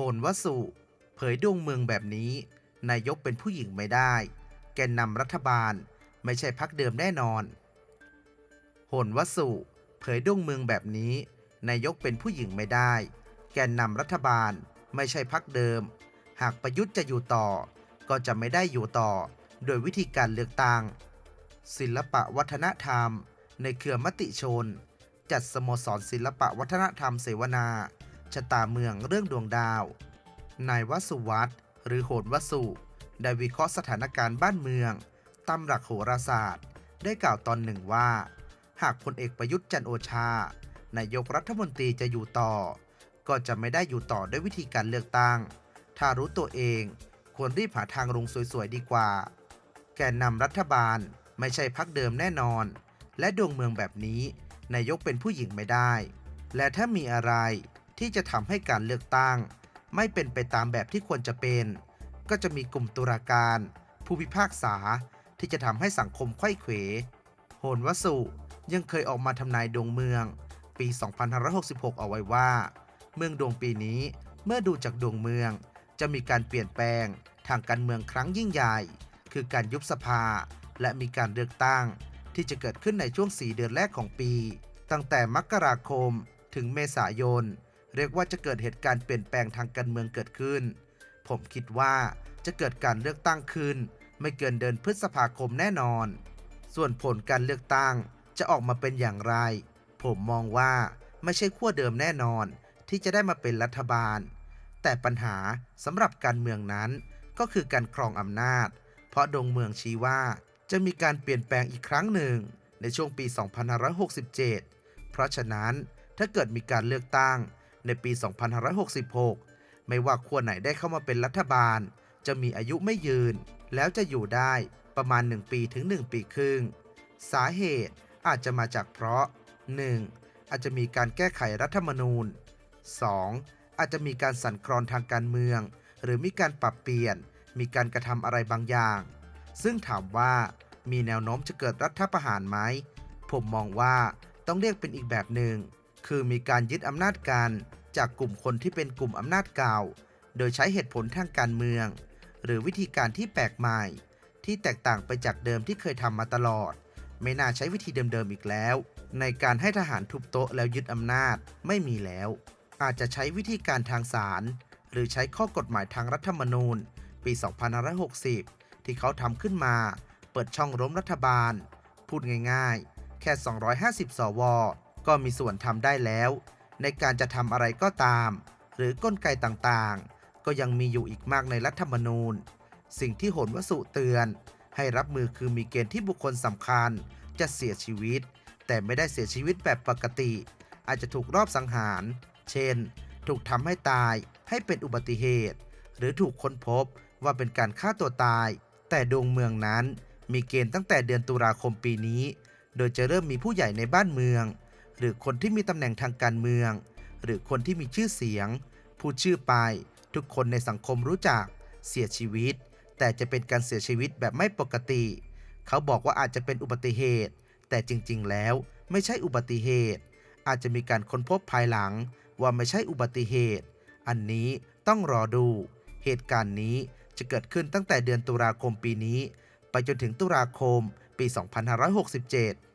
หนวสุ เผยดวงเมืองแบบนี้ นายกเป็นผู้หญิงไม่ได้ แกนนำรัฐบาลไม่ใช่พักเดิมแน่นอนโหนวสุ เผยดวงเมืองแบบนี้ นายกเป็นผู้หญิงไม่ได้ แกนนำรัฐบาลไม่ใช่พักเดิม หากประยุทธ์จะอยู่ต่อ ก็จะไม่ได้อยู่ต่อ โดยวิธีการเลือกตั้ง ศิลปะวัฒนธรรม ในเครือมติชน จัดสโมสรศิลปะวัฒนธรรมเสวนา ชะตาเมืองเรื่องดวงดาว นายวสุวัตรหรือโหนวสุได้วิเคราะห์สถานการณ์บ้านเมืองตามหลักโหราศาสตร์ ได้กล่าวตอนหนึ่งว่า หากพลเอกประยุทธ์จันโอชานายกรัฐมนตรีจะอยู่ต่อ ก็จะไม่ได้อยู่ต่อด้วยวิธีการเลือกตั้ง ถ้ารู้ตัวเองควรรีบหาทางลงสวยๆดีกว่า แกนนำรัฐบาลไม่ใช่พักเดิมแน่นอน และดวงเมืองแบบนี้นายกเป็นผู้หญิงไม่ได้ และถ้ามีอะไร ที่จะทำให้การเลือกตั้ง ไม่เป็นไปตามแบบที่ควรจะเป็น ก็จะมีกลุ่มตุลาการ ผู้พิพากษาที่จะทำให้สังคมไข้เขว โหนวสุยังเคยออกมาทำนายดวงเมือง ปี 2566 เอาไว้ว่า เมืองดวงปีนี้เมื่อดูจากดวงเมือง จะมีการเปลี่ยนแปลงทางการเมืองครั้งยิ่งใหญ่ คือการยุบสภา และมีการเลือกตั้ง ที่จะเกิดขึ้นในช่วง 4 เดือนแรกของปี ตั้งแต่มกราคมถึงเมษายน เรียกว่าจะเกิดเหตุการณ์เปลี่ยนแปลงทางการเมืองเกิดขึ้น ผมคิดว่าจะเกิดการเลือกตั้งขึ้น ไม่เกินเดือนพฤษภาคมแน่นอน ส่วนผลการเลือกตั้งจะออกมาเป็นอย่างไร ผมมองว่าไม่ใช่ขั้วเดิมแน่นอน ที่จะได้มาเป็นรัฐบาล แต่ปัญหาสำหรับการเมืองนั้นก็คือการครองอำนาจ เพราะดวงเมืองชี้ว่าจะมีการเปลี่ยนแปลงอีกครั้งหนึ่งในช่วงปี 2567 เพราะฉะนั้นถ้าเกิดมีการเลือกตั้ง ในปี 2566 ไม่ว่าขั้วไหนได้เข้ามาเป็นรัฐบาล จะมีอายุไม่ยืน แล้วจะอยู่ได้ประมาณ 1 ปีถึง 1 ปีครึ่ง สาเหตุอาจจะมาจากเพราะ 1. อาจจะมีการแก้ไขรัฐธรรมนูญ 2. อาจจะมีการสั่นคลอนทางการเมือง หรือมีการปรับเปลี่ยน มีการกระทำอะไรบางอย่าง ซึ่งถามว่ามีแนวโน้มจะเกิดรัฐประหารไหมผมมองว่าต้องเรียกเป็นอีกแบบหนึ่ง คือมีการยึดอำนาจกันจากกลุ่มคนที่เป็นกลุ่มอำนาจเก่า โดยใช้เหตุผลทางการเมือง หรือวิธีการที่แปลกใหม่ ที่แตกต่างไปจากเดิมที่เคยทำมาตลอด ไม่น่าใช้วิธีเดิมๆอีกแล้ว ในการให้ทหารทุบโต๊ะแล้วยึดอำนาจไม่มีแล้ว อาจจะใช้วิธีการทางศาลหรือใช้ข้อกฎหมายทางรัฐธรรมนูญ ปี2560 ที่เขาทำขึ้นมา เปิดช่องล้มรัฐบาล พูดง่ายๆ แค่ 250 สว ก็มีส่วนทำได้แล้ว ในการจะทำอะไรก็ตาม หรือกลไกต่างๆ ก็ยังมีอยู่อีกมากในรัฐธรรมนูญ สิ่งที่โหนวสุเตือน ให้รับมือคือมีเกณฑ์ที่บุคคลสำคัญ จะเสียชีวิต แต่ไม่ได้เสียชีวิตแบบปกติ อาจจะถูกรอบสังหาร เช่น ถูกทำให้ตายให้เป็นอุบัติเหตุ หรือถูกค้นพบว่าเป็นการฆ่าตัวตาย แต่ดวงเมืองนั้นมีเกณฑ์ตั้งแต่เดือนตุลาคมปีนี้ โดยจะเริ่มมีผู้ใหญ่ในบ้านเมือง หรือคนที่มีตำแหน่งทางการเมือง หรือคนที่มีชื่อเสียงพูดชื่อไป ทุกคนในสังคมรู้จัก เสียชีวิต แต่จะเป็นการเสียชีวิตแบบไม่ปกติ เขาบอกว่าอาจจะเป็นอุบัติเหตุ แต่จริง ๆ แล้วไม่ใช่อุบัติเหตุ อาจจะมีการค้นพบภายหลังว่าไม่ใช่อุบัติเหตุ อันนี้ต้องรอดู เหตุการณ์นี้จะเกิดขึ้นตั้งแต่เดือนตุลาคมปีนี้ ไปจนถึงตุลาคมปี 2567